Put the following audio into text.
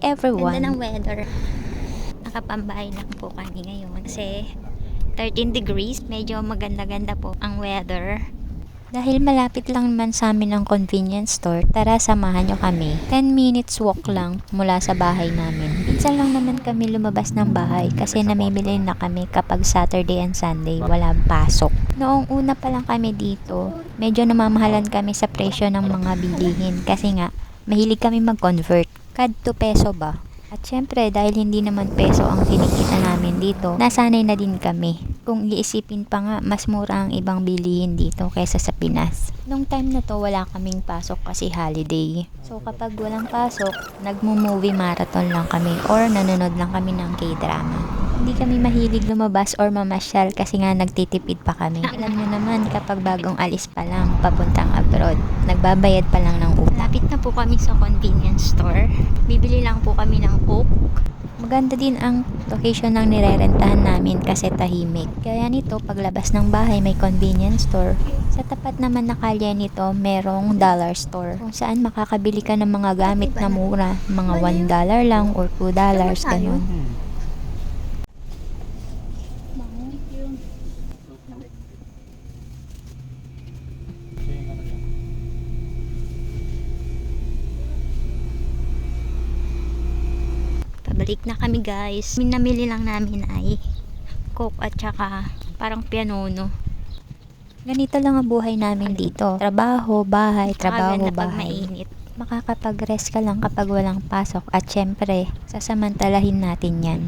everyone. Ganda ng weather. Nakapambahay lang po kami ngayon kasi 13 degrees. Medyo maganda-ganda po ang weather. Dahil malapit lang naman sa amin ang convenience store, tara samahan nyo kami. 10 minutes walk lang mula sa bahay namin. Minsan lang naman kami lumabas ng bahay kasi namimili na kami kapag Saturday and Sunday walang pasok. Noong una pa lang kami dito, medyo namamahalan kami sa presyo ng mga bilihin kasi nga mahilig kami mag-convert. Kad to peso ba? At syempre, dahil hindi naman peso ang kinikita namin dito, nasanay na din kami. Kung iisipin pa nga, mas mura ang ibang bilihin dito kaysa sa Pinas. Nung time na to, wala kaming pasok kasi holiday. So kapag walang pasok, nagmo-movie marathon lang kami or nanonood lang kami ng K-drama. Hindi kami mahilig lumabas or mamasyal kasi nga nagtitipid pa kami. Alam nyo naman kapag bagong alis pa lang, papuntang abroad, nagbabayad pa lang ng utang. Lapit na po kami sa convenience store. Bibili lang po kami ng Coke. Maganda din ang location ng nirerentahan namin kasi tahimik. Kaya nito, paglabas ng bahay may convenience store. Sa tapat naman na kalye nito, merong dollar store. Kung saan makakabili ka ng mga gamit na mura. Mga 1 dollar lang or 2 dollars, ganun. Pabalik na kami guys. Minamili lang namin ay Coke at saka parang pianono. Ganito lang ang buhay namin dito. Trabaho, bahay, trabaho, Nakaganda pag bahay. mainit. Makakapag-rest ka lang kapag walang pasok at syempre, sasamantalahin natin yan.